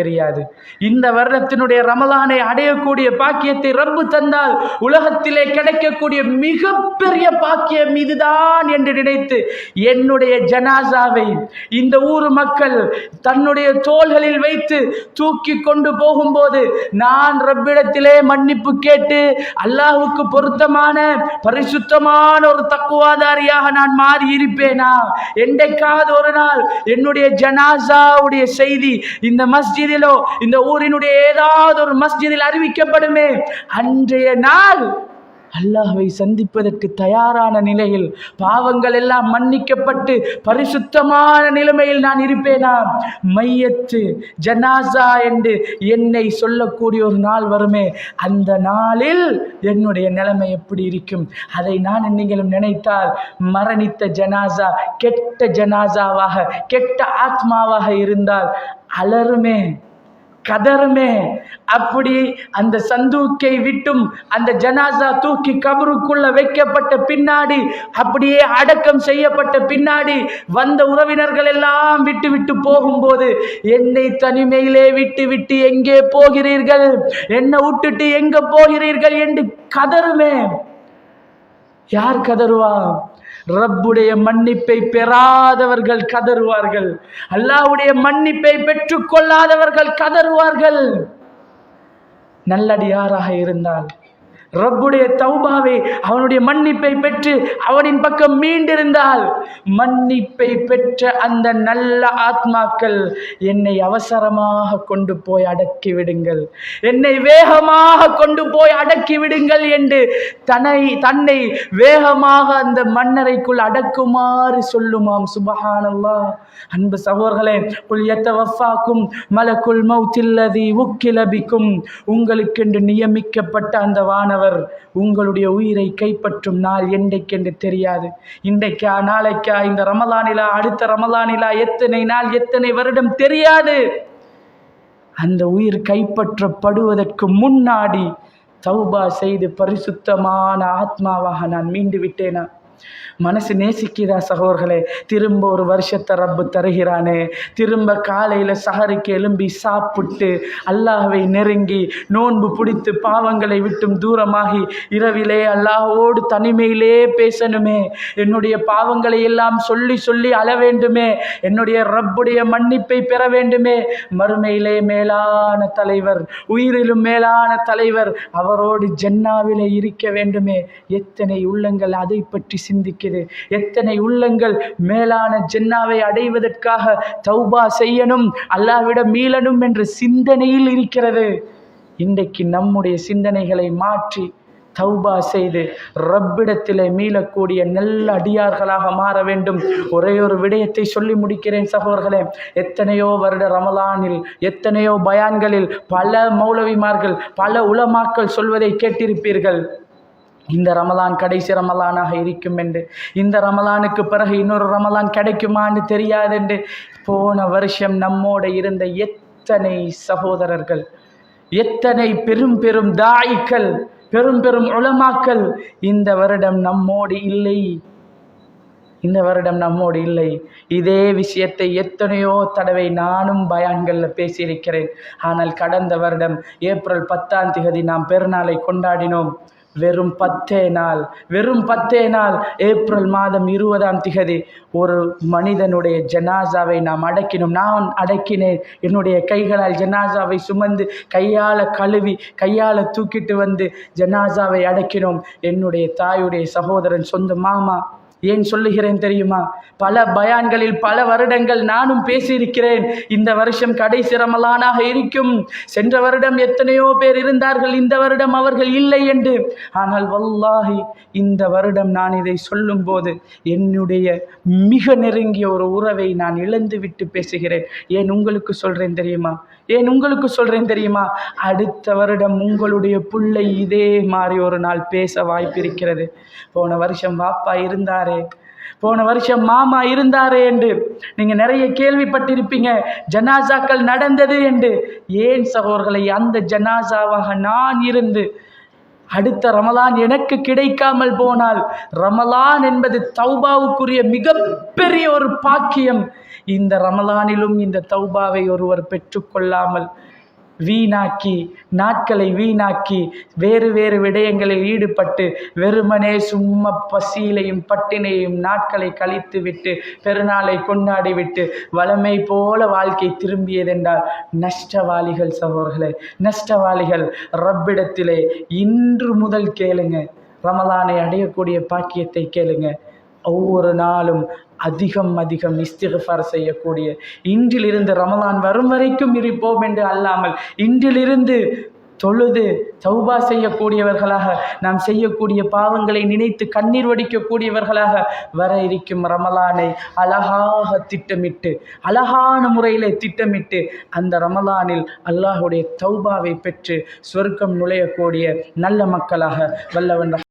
தெரியாது. இந்த வருடத்தினுடைய ரமலானை அடையக்கூடிய பாக்கியத்தை ரப்பு தந்தால் உலகத்திலே கிடைக்கக்கூடிய மிகப்பெரிய பாக்கியம் இதுதான் என்று நினைத்து என்னுடைய ஜனாசாவை இந்த ஊர் மக்கள் தன்னுடைய தோள்களில் வைத்து தூக்கி கொண்டு போகும்போது நான் ரப்பிடத்திலே மன்னிப்பு கேட்டு அல்லாஹுக்கு பொருத்தமான பரிசுத்தமான ஒரு தக்குவாதாரியாக நான் மாறி இருப்பேனா என்றைக்காவது ஒரு நாள் என்னுடைய ஜனாசாவுடைய செய்தி இந்த மஸ்ஜித் மஸ்ஜிதிலோ இந்த ஊரினுடைய ஏதாவது ஒரு மஸ்ஜிதில் அறிவிக்கப்படுமே. அன்றைய நாள் அல்லாஹ்வை சந்திப்பதற்கு தயாரான நிலையில் பாவங்கள் எல்லாம் மன்னிக்கப்பட்டு பரிசுத்தமான நிலைமையில் நான் இருப்பேனா? மையத்து ஜனாசா என்று என்னை சொல்லக்கூடிய ஒரு நாள் வருமே. அந்த நாளில் என்னுடைய நிலைமை எப்படி இருக்கும்? அதை நான் நீங்களும் நினைத்தால் மரணித்த ஜனாசா கெட்ட ஜனாசாவாக கெட்ட ஆத்மாவாக இருந்தால் அலருமே கதருமே அப்படி அந்த சந்தூக்கை விட்டும் அந்த ஜனாசா தூக்கி கபருக்குள்ள வைக்கப்பட்ட பின்னாடி அப்படியே அடக்கம் செய்யப்பட்ட பின்னாடி வந்த உறவினர்கள் எல்லாம் விட்டு விட்டு போகும்போது என்னை தனிமையிலே விட்டு விட்டு எங்கே போகிறீர்கள்? என்னை விட்டுட்டு எங்க போகிறீர்கள்? என்று கதருமே யார் கதருவா ரப்புடைய மன்னிப்பை பெறாதவர்கள் கதறுவார்கள். அல்லாஹ்வுடைய மன்னிப்பை பெற்றுக்கொள்ளாதவர்கள் கதறுவார்கள். நல்லடியாராக இருந்தால் ரப்புடைய தௌபாவை அவனுடைய மன்னிப்பை பெற்று அவனின் பக்கம் மீண்டிருந்தால் மன்னிப்பை பெற்ற அந்த நல்ல ஆத்மாக்கள் என்னை அவசரமாக கொண்டு போய் அடக்கி விடுங்கள். என்னை வேகமாக கொண்டு போய் அடக்கி விடுங்கள் என்று தன்னை தன்னை வேகமாக அந்த மன்னரைக்குள் அடக்குமாறு சொல்லுமாம். சுபஹானல்லா அன்பு சகோர்களே புல் எத்தவஃபாக்கும் மலக்குள் மௌத்தில்லதி உக்கிலபிக்கும் உங்களுக்கென்று நியமிக்கப்பட்ட அந்த வானவர் உங்களுடைய உயிரை கைப்பற்றும் நாள் என்றைக்கென்று தெரியாது. இன்றைக்கா நாளைக்கா இந்த ரமலானிலா அடுத்த ரமலானிலா எத்தனை நாள் எத்தனை வருடம் தெரியாது. அந்த உயிர் கைப்பற்றப்படுவதற்கு முன்னாடி தௌபா செய்து பரிசுத்தமான ஆத்மாவாக நான் மீண்டு விட்டேனா? மனசு நேசிக்கிறா சகோர்களே திரும்ப ஒரு வருஷத்தை ரப்பு தருகிறானே. திரும்ப காலையில் சஹருக்கு எலும்பி சாப்பிட்டு அல்லாஹை நெருங்கி நோன்பு பிடித்து பாவங்களை விட்டும் தூரமாகி இரவிலே அல்லாஹோடு தனிமையிலே பேசணுமே. என்னுடைய பாவங்களை எல்லாம் சொல்லி சொல்லி அழ வேண்டுமே என்னுடைய ரப்புடைய மன்னிப்பை பெற வேண்டுமே. மறுமையிலே மேலான தலைவர் உயிரிலும் மேலான தலைவர் அவரோடு ஜென்னாவிலே இருக்க வேண்டுமே. எத்தனை உள்ளங்கள் அதை பற்றி சிந்திக்குது எத்தனை உள்ளங்கள் மேலான ஜென்னாவை அடைவதற்காக தௌபா செய்யணும் அல்லாவிடம் மீளணும் என்ற சிந்தனையில் இருக்கிறது. இன்றைக்கு நம்முடைய சிந்தனைகளை மாற்றி தௌபா செய்து ரப்பிடத்திலே மீளக்கூடிய நல்ல அடியார்களாக மாற வேண்டும். ஒரே ஒரு விடயத்தை சொல்லி முடிக்கிறேன் சகோதர்களே எத்தனையோ வருட ரமலானில் எத்தனையோ பயான்களில் பல மௌலவிமார்கள் பல உலமாக்கள் சொல்வதை கேட்டிருப்பீர்கள். இந்த ரமலான் கடைசி ரமலானாக இருக்கும் என்று. இந்த ரமலானுக்கு பிறகு இன்னொரு ரமலான் கிடைக்குமான்னு தெரியாது என்று போன வருஷம் நம்மோட இருந்த எத்தனை சகோதரர்கள் எத்தனை பெரும் பெரும் தாய்கள் பெரும் பெரும் உலமாக்கள் இந்த வருடம் நம்மோடு இல்லை. இந்த வருடம் நம்மோடு இல்லை. இதே விஷயத்தை எத்தனையோ தடவை நானும் பயான்களில் பேசியிருக்கிறேன். ஆனால் கடந்த வருடம் ஏப்ரல் பத்தாம் திகதி நாம் பெருநாளை கொண்டாடினோம். வெறும் பத்தே நாள் வெறும் பத்தே நாள் ஏப்ரல் மாதம் இருபதாம் திகதி ஒரு மனிதனுடைய ஜனாசாவை நாம் அடக்கினோம். நான் அடக்கினேன். என்னுடைய கைகளால் ஜனாசாவை சுமந்து கையால் கழுவி கையால் தூக்கிட்டு வந்து ஜனாசாவை அடக்கினோம். என்னுடைய தாயுடைய சகோதரன் சொந்த மாமா ஏன் சொல்லுகிறேன் தெரியுமா? பல பயான்களில் பல வருடங்கள் நானும் பேசியிருக்கிறேன். இந்த வருஷம் கடைசி ரமலானாக இருக்கும். சென்ற வருடம் எத்தனையோ பேர் இருந்தார்கள். இந்த வருடம் அவர்கள் இல்லை என்று. ஆனால் வல்லாஹி இந்த வருடம் நான் இதை சொல்லும்போது என்னுடைய மிக நெருங்கிய ஒரு உறவை நான் இழந்து விட்டு பேசுகிறேன். ஏன் உங்களுக்கு சொல்கிறேன் தெரியுமா? ஏன் உங்களுக்கு சொல்கிறேன் தெரியுமா? அடுத்த வருடம் உங்களுடைய பிள்ளை இதே மாதிரி ஒரு நாள் பேச வாய்ப்பிருக்கிறது போன வருஷம் வாப்பா இருந்தார். போன வருஷம் மாமா இருந்தாரே என்று. நீங்கள் நிறைய கேள்விப்பட்டிருப்பீங்க. ஜனாசாக்கள் நடந்தது என்று. ஏன் சகோதரர்களை அந்த ஜனாசாவாக நான் இருந்து அடுத்த ரமலான் எனக்கு கிடைக்காமல் போனால் ரமலான் என்பது தௌபாவுக்குரிய மிகப்பெரிய ஒரு பாக்கியம். இந்த ரமலானிலும் இந்த தௌபாவை ஒருவர் பெற்றுக்கொள்ளாமல் வீணாக்கி நாட்களை வீணாக்கி வேறு வேறு விடயங்களில் ஈடுபட்டு வெறுமனே சும்மா பசியிலையும் பட்டினையும் நாட்களை கழித்து விட்டு பெருநாளை கொண்டாடி விட்டு வளமை போல வாழ்க்கை திரும்பியதென்றால் நஷ்டவாளிகள் சகோதரர்களே நஷ்டவாளிகள் ரப்பிடத்திலே இன்று முதல் கேளுங்க. ரமலானை அடையக்கூடிய பாக்கியத்தை கேளுங்க. ஒவ்வொரு நாளும் அதிகம் அதிகம் இஸ்திகஃபார் செய்யக்கூடிய இன்றிலிருந்து ரமலான் வரும் வரைக்கும் இருப்போம் என்று அல்லாமல் இன்றிலிருந்து தொழுது தௌபா செய்யக்கூடியவர்களாக நாம் செய்யக்கூடிய பாவங்களை நினைத்து கண்ணீர் வடிக்கக்கூடியவர்களாக வர இருக்கும் ரமலானை அழகாக திட்டமிட்டு அழகான முறையில் திட்டமிட்டு அந்த ரமலானில் அல்லாஹுடைய தௌபாவை பெற்று சொர்க்கம் நுழையக்கூடிய நல்ல மக்களாக வல்லவன்